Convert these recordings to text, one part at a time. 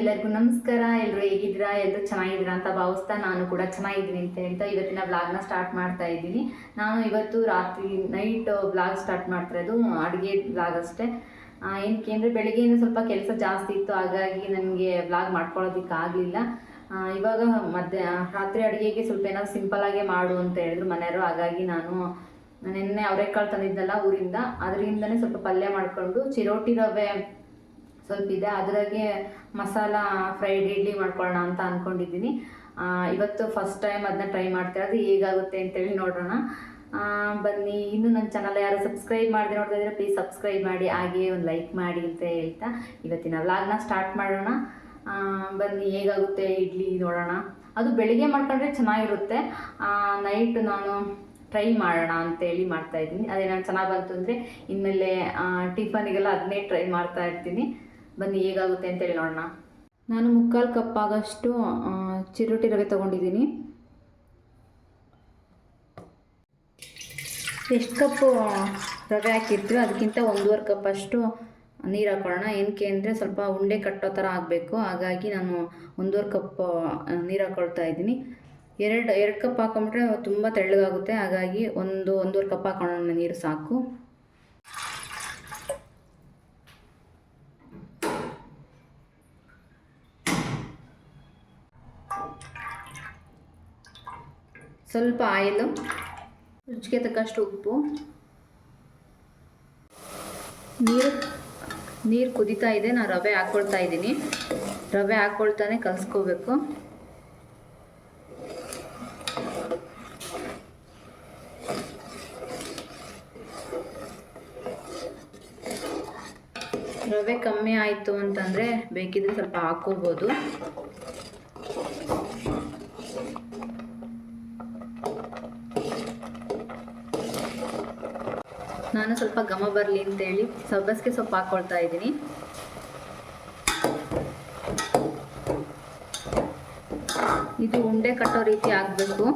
ಎಲ್ಲರಿಗೂ ನಮಸ್ಕಾರ. ಎಲ್ಲರೂ ಹೇಗಿದ್ದೀರಾ? ಎಲ್ಲರೂ ಚೆನ್ನಾಗಿದ್ದೀರಾ ಅಂತ ಭಾವಿಸ್ತಾ ನಾನು ಕೂಡ ಚೆನ್ನಾಗಿದ್ದೀನಿ ಅಂತ ಹೇಳ್ತಾ ಇವತ್ತಿನ ವ್ಲಾಗ್ನ ಸ್ಟಾರ್ಟ್ ಮಾಡ್ತಾ ಇದ್ದೀನಿ. ನಾನು ಇವತ್ತು ರಾತ್ರಿ ನೈಟ್ ಬ್ಲಾಗ್ ಸ್ಟಾರ್ಟ್ ಮಾಡ್ತಾ ಇರೋದು ಅಡುಗೆ ಬ್ಲಾಗ್ ಅಷ್ಟೇ. ಏನಕ್ಕೆ ಅಂದರೆ ಬೆಳಿಗ್ಗೆಯಿಂದ ಸ್ವಲ್ಪ ಕೆಲಸ ಜಾಸ್ತಿ ಇತ್ತು, ಹಾಗಾಗಿ ನನಗೆ ಬ್ಲಾಗ್ ಮಾಡ್ಕೊಳ್ಳೋದಕ್ಕೆ ಆಗಲಿಲ್ಲ. ಇವಾಗ ಮಧ್ಯ, ರಾತ್ರಿ ಅಡುಗೆಗೆ ಸ್ವಲ್ಪ ಏನಾದ್ರು ಸಿಂಪಲಾಗೇ ಮಾಡು ಅಂತ ಹೇಳಿದ್ರು ಮನೆಯವರು. ಹಾಗಾಗಿ ನಾನು ನಿನ್ನೆ ಅವರೆಕಾಳು ತಂದಿದ್ದಲ್ಲ ಊರಿಂದ. ಅದರಿಂದನೇ ಸ್ವಲ್ಪ ಪಲ್ಯ ಮಾಡಿಕೊಂಡು ಚಿರೋಟಿ ರವೆ ಸ್ವಲ್ಪ ಇದೆ. ಅದ್ರಾಗೆ ಮಸಾಲ ಫ್ರೈಡ್ ಇಡ್ಲಿ ಮಾಡ್ಕೊಳ್ಳೋಣ ಅಂತ ಅಂದ್ಕೊಂಡಿದ್ದೀನಿ ಇವತ್ತು ಫಸ್ಟ್ ಟೈಮ್ ಅದನ್ನ ಟ್ರೈ ಮಾಡ್ತಾ ಅದು ಹೇಗಾಗುತ್ತೆ ಅಂತೇಳಿ ನೋಡೋಣ. ಬನ್ನಿ. ಇನ್ನು ನನ್ನ ಚಾನಲ್ ಯಾರು ಸಬ್ಸ್ಕ್ರೈಬ್ ಮಾಡಿದೆ ನೋಡ್ತಾ ಇದ್ರೆ ಪ್ಲೀಸ್ ಸಬ್ಸ್ಕ್ರೈಬ್ ಮಾಡಿ. ಹಾಗೆ ಒಂದು ಲೈಕ್ ಮಾಡಿ ಅಂತ ಹೇಳ್ತಾ ಇವತ್ತಿನ ವ್ಲಾಗ್ನ ಸ್ಟಾರ್ಟ್ ಮಾಡೋಣ. ಬನ್ನಿ. ಹೇಗಾಗುತ್ತೆ ಇಡ್ಲಿ ನೋಡೋಣ. ಅದು ಬೆಳಿಗ್ಗೆ ಮಾಡ್ಕೊಂಡ್ರೆ ಚೆನ್ನಾಗಿರುತ್ತೆ. ನೈಟ್ ನಾನು ಟ್ರೈ ಮಾಡೋಣ ಅಂತೇಳಿ ಮಾಡ್ತಾ ಇದ್ದೀನಿ. ಅದೇ ನಾನು ಚೆನ್ನಾಗಿ ಬಂತು ಅಂದರೆ ಇನ್ಮೇಲೆ ಟಿಫನಿಗೆಲ್ಲ ಅದನ್ನೇ ಟ್ರೈ ಮಾಡ್ತಾ ಇರ್ತೀನಿ. ಬನ್ನಿ, ಹೇಗಾಗುತ್ತೆ ಅಂತೇಳಿ ನೋಡೋಣ. ನಾನು ಮುಕ್ಕಾಲು ಕಪ್ ಆಗೋಷ್ಟು ಚಿರೋಟಿ ರವೆ ತೊಗೊಂಡಿದ್ದೀನಿ. ಎಷ್ಟು ಕಪ್ಪು ರವೆ ಹಾಕಿರ್ತೀವಿ ಅದಕ್ಕಿಂತ ಒಂದೂವರೆ ಕಪ್ ಅಷ್ಟು ನೀರು ಹಾಕೊಳ್ಳೋಣ. ಏನಕ್ಕೆ ಅಂದರೆ ಸ್ವಲ್ಪ ಉಂಡೆ ಕಟ್ಟೋ ಥರ ಆಗಬೇಕು. ಹಾಗಾಗಿ ನಾನು ಒಂದೂವರೆ ಕಪ್ ನೀರು ಹಾಕೊಳ್ತಾ ಇದ್ದೀನಿ. ಎರಡು ಎರಡು ಕಪ್ ಹಾಕೊಂಡ್ರೆ ತುಂಬ ತೆಳ್ಳಗಾಗುತ್ತೆ. ಹಾಗಾಗಿ ಒಂದು, ಒಂದೂವರೆ ಕಪ್ ಹಾಕೊಳ್ಳೋಣ ನೀರು ಸಾಕು. ಸ್ವಲ್ಪ ಆಯಿಲು, ರುಚಿಗೆ ತಕ್ಕಷ್ಟು ಉಪ್ಪು. ನೀರು ನೀರು ಕುದೀತಾ ಇದೆ, ನಾನು ರವೆ ಹಾಕ್ಕೊಳ್ತಾ ಇದ್ದೀನಿ. ರವೆ ಹಾಕ್ಕೊಳ್ತಾನೆ ಕಲಸ್ಕೋಬೇಕು. ರವೆ ಕಮ್ಮಿ ಆಯಿತು ಅಂತಂದರೆ ಬೇಕಿದ್ರೆ ಸ್ವಲ್ಪ ಹಾಕ್ಕೋಬೋದು ನಾನು ಸ್ವಲ್ಪ ಘಮ ಬರಲಿ ಅಂತೇಳಿ ಸಬ್ಬಸಿಗೆ ಸೊಪ್ಪು ಹಾಕ್ಕೊಳ್ತಾ ಇದ್ದೀನಿ. ಇದು ಉಂಡೆ ಕಟ್ಟೋ ರೀತಿ ಆಗಬೇಕು.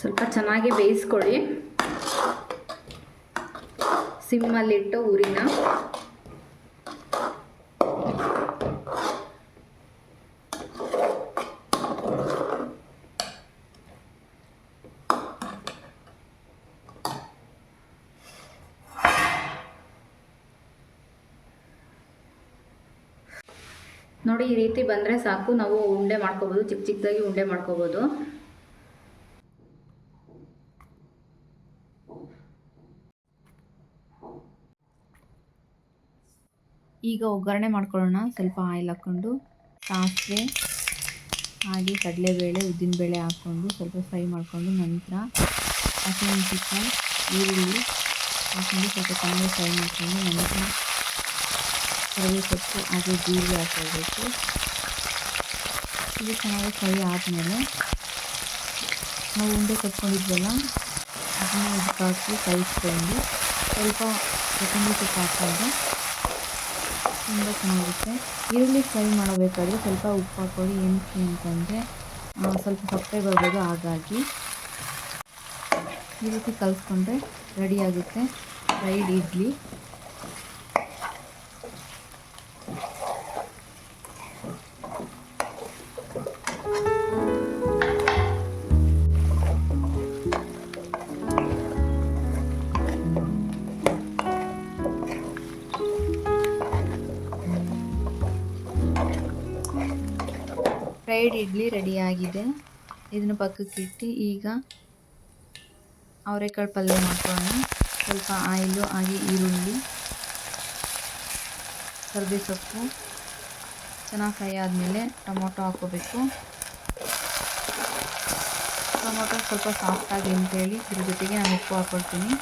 ಸ್ವಲ್ಪ ಚೆನ್ನಾಗಿ ಬೇಯಿಸ್ಕೊಳ್ಳಿ. ಸಿಮ್ಮಲ್ಲಿಟ್ಟು ಊರಿನ ನೋಡಿ, ಈ ರೀತಿ ಬಂದರೆ ಸಾಕು. ನಾವು ಉಂಡೆ ಮಾಡ್ಕೋಬೋದು ಚಿಕ್ಕ ಚಿಕ್ಕದಾಗಿ ಉಂಡೆ ಮಾಡ್ಕೋಬೋದು. ಈಗ ಒಗ್ಗರಣೆ ಮಾಡ್ಕೊಳ್ಳೋಣ. ಸ್ವಲ್ಪ ಆಯಿಲ್ ಹಾಕ್ಕೊಂಡು, ಸಾಸಿವೆ, ಹಾಗೆ ಕಡಲೆಬೇಳೆ, ಉದ್ದಿನಬೇಳೆ ಹಾಕ್ಕೊಂಡು, ಸ್ವಲ್ಪ ಫ್ರೈ ಮಾಡಿಕೊಂಡು ನಂತರ ಹಸಿಮೆಣಸಿನ್ಕಾಯಿ, ಈರುಳ್ಳಿ ಹಾಕ್ಕೊಂಡು ಸ್ವಲ್ಪ ಚೆನ್ನಾಗಿ ಫ್ರೈ ಮಾಡಿಕೊಂಡು ನಂತರ ಕರಿಬೇವು ಸೊಪ್ಪು ಹಾಗೆ ಜೀರಿಗೆ ಹಾಕೋಬೇಕು ಇದು ಚೆನ್ನಾಗಿ ಫ್ರೈ ಆದಮೇಲೆ ನಾವು ಉಂಡೆ ಕಟ್ಕೊಂಡಿದ್ವಲ್ಲ, ಅದನ್ನು ಇದಕ್ಕೆ ಹಾಕಿ ಕಲಿಸ್ಕೊಂಡು ಸ್ವಲ್ಪ ಕೊತ್ತಂಬರಿ ಸೊಪ್ಪು ಹಾಕ್ಕೊಂಡು ತುಂಬ ಚೆನ್ನಾಗಿರುತ್ತೆ. ಈರುಳ್ಳಿ ಫ್ರೈ ಮಾಡಬೇಕಾದ್ರೆ ಸ್ವಲ್ಪ ಉಪ್ಪು ಹಾಕೊಳ್ಳಿ ಏನಕ್ಕೆ ಅಂತಂದರೆ ಸ್ವಲ್ಪ ಸಪ್ಪೆ ಬರ್ಬೋದು ಹಾಗಾಗಿ. ಈ ರೀತಿ ಕಲಿಸ್ಕೊಂಡ್ರೆ ರೆಡಿಯಾಗುತ್ತೆ ಫ್ರೈಡ್ ಇಡ್ಲಿ. ಫ್ರೈಡ್ ಇಡ್ಲಿ ರೆಡಿಯಾಗಿದೆ. ಇದನ್ನು ಪಕ್ಕಕ್ಕೆ ಇಟ್ಟು ಈಗ ಅವರೆಕಾಳು ಪಲ್ಯ ಮಾಡ್ಕೊಳ್ಳೋಣ. ಸ್ವಲ್ಪ ಆಯಿಲು, ಹಾಗೆ ಈರುಳ್ಳಿ ಕರಿಬೇವು ಸೊಪ್ಪು ಚೆನ್ನಾಗಿ ಫ್ರೈ ಆದಮೇಲೆ ಟೊಮೊಟೊ ಹಾಕೋಬೇಕು ಟೊಮೊಟೊ ಸ್ವಲ್ಪ ಸಾಫ್ಟಾಗಿ ಅಂತೇಳಿ ಇದ್ರ ಜೊತೆಗೆ ನಾನು ಉಪ್ಪು ಹಾಕ್ಕೊಳ್ತೀನಿ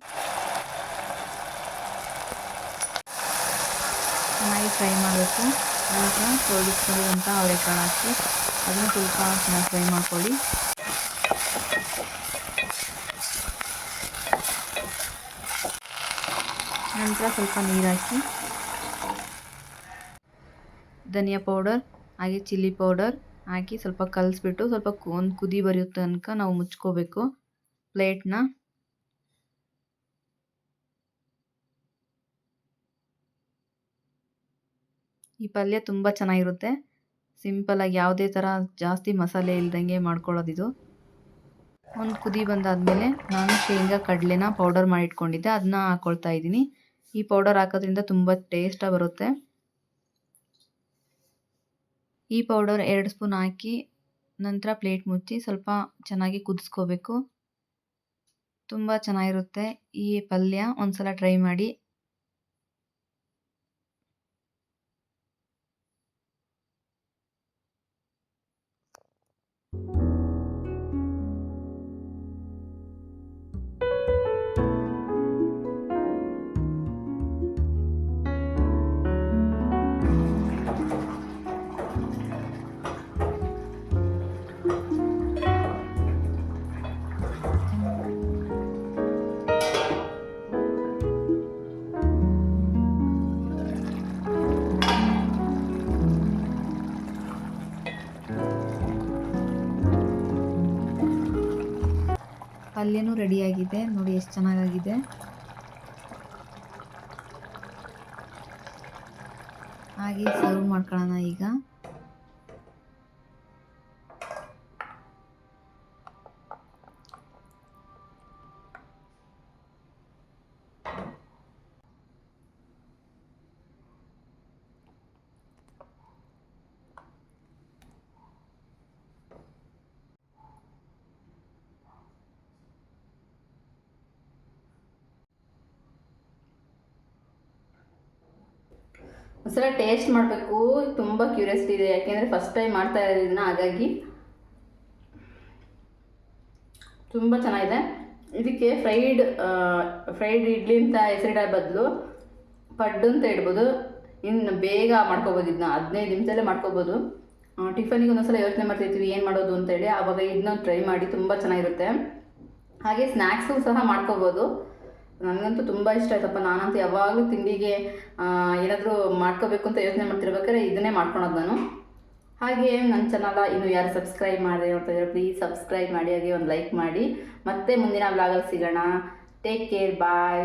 ಚೆನ್ನಾಗಿ ಫ್ರೈ ಮಾಡಬೇಕು ನಂತರ ತೋಡಿಸ್ಕೊಂಡಿರುವಂಥ ಅವರೆಕಾಳು ಹಾಕಿ ಅದನ್ನು ಸ್ವಲ್ಪ ಚೆನ್ನಾಗಿ ಫ್ರೈ ಮಾಡ್ಕೊಳ್ಳಿ. ನಂತರ ಸ್ವಲ್ಪ ನೀರು ಹಾಕಿ ಧನಿಯಾ ಪೌಡರ್, ಹಾಗೆ ಚಿಲ್ಲಿ ಪೌಡರ್ ಹಾಕಿ ಸ್ವಲ್ಪ ಕಲಿಸ್ಬಿಟ್ಟು ಸ್ವಲ್ಪ ಒಂದು ಕುದಿ ಬರೆಯುತ್ತೆ ತನಕ ನಾವು ಮುಚ್ಕೋಬೇಕು. ಪ್ಲೇಟ್ನ ಈ ಪಲ್ಯ ತುಂಬ ಚೆನ್ನಾಗಿರುತ್ತೆ. ಸಿಂಪಲಾಗಿ ಯಾವುದೇ ಥರ ಜಾಸ್ತಿ ಮಸಾಲೆ ಇಲ್ದಂಗೆ ಮಾಡ್ಕೊಳ್ಳೋದಿದು. ಒಂದು ಕುದಿ ಬಂದಾದಮೇಲೆ ನಾನು ಶೇಂಗಾ ಕಡಲೆನ ಪೌಡರ್ ಮಾಡಿ ಇಟ್ಕೊಂಡಿದ್ದೆ ಅದನ್ನ ಹಾಕ್ಕೊಳ್ತಾ ಇದ್ದೀನಿ. ಈ ಪೌಡರ್ ಹಾಕೋದ್ರಿಂದ ತುಂಬ ಟೇಸ್ಟಾಗಿ ಬರುತ್ತೆ. ಈ ಪೌಡರ್ ಎರಡು ಸ್ಪೂನ್ ಹಾಕಿ ನಂತರ ಪ್ಲೇಟ್ ಮುಚ್ಚಿ ಸ್ವಲ್ಪ ಚೆನ್ನಾಗಿ ಕುದಿಸ್ಕೋಬೇಕು. ತುಂಬ ಚೆನ್ನಾಗಿರುತ್ತೆ. ಈ ಪಲ್ಯ ಒಂದು ಸಲ ಟ್ರೈ ಮಾಡಿ ಪಲ್ಯನೂ ರೆಡಿಯಾಗಿದೆ. ನೋಡಿ ಎಷ್ಟು ಚೆನ್ನಾಗಾಗಿದೆ. ಹಾಗೆ ಸರ್ವ್ ಮಾಡ್ಕೊಳ್ಳೋಣ ಈಗ. ಒಂದ್ಸಲ ಟೇಸ್ಟ್ ಮಾಡಬೇಕು. ತುಂಬ ಕ್ಯೂರಿಯಾಸಿಟಿ ಇದೆ. ಯಾಕೆಂದರೆ ಫಸ್ಟ್ ಟೈಮ್ ಮಾಡ್ತಾ ಇರೋದ್ರಿಂದ ಹಾಗಾಗಿ ತುಂಬ ಚೆನ್ನಾಗಿದೆ. ಇದಕ್ಕೆ ಫ್ರೈಡ್ ಫ್ರೈಡ್ ಇಡ್ಲಿ ಅಂತ ಹೆಸರಿಡೋ ಬದಲು ಪಡ್ಡು ಅಂತ ಇಡ್ಬೋದು. ಇನ್ನು ಬೇಗ ಮಾಡ್ಕೋಬೋದು ಇದನ್ನ ಹದಿನೈದು ನಿಮಿಷದಲ್ಲೇ ಮಾಡ್ಕೋಬೋದು. ಟಿಫನಿಗೆ ಒಂದೊಂದ್ಸಲ ಯೋಚನೆ ಮಾಡ್ತಿರ್ತೀವಿ, ಏನು ಮಾಡೋದು ಅಂತ ಹೇಳಿ. ಆವಾಗ ಇದನ್ನ ಟ್ರೈ ಮಾಡಿ ತುಂಬ ಚೆನ್ನಾಗಿರುತ್ತೆ. ಹಾಗೆ ಸ್ನ್ಯಾಕ್ಸು ಸಹ ಮಾಡ್ಕೋಬೋದು. ನನಗಂತೂ ತುಂಬ ಇಷ್ಟ ಆಯ್ತಪ್ಪ. ನಾನಂತೂ ಯಾವಾಗಲೂ ತಿಂಡಿಗೆ ಏನಾದರೂ ಮಾಡ್ಕೋಬೇಕು ಅಂತ ಯೋಚನೆ ಮಾಡ್ತಿರ್ಬೇಕಾದ್ರೆ ಇದನ್ನೇ ಮಾಡ್ಕೊಳೋದು ನಾನು. ಹಾಗೆ ನನ್ನ ಚಾನಲ ಇನ್ನು ಯಾರು ಸಬ್ಸ್ಕ್ರೈಬ್ ಮಾಡಿದೆ ನೋಡ್ತಾ ಪ್ಲೀಸ್ ಸಬ್ಸ್ಕ್ರೈಬ್ ಮಾಡಿ, ಹಾಗೆ ಒಂದು ಲೈಕ್ ಮಾಡಿ. ಮತ್ತೆ ಮುಂದಿನ ವ್ಲಾಗಲ್ಲಿ ಸಿಗೋಣ. Take care bye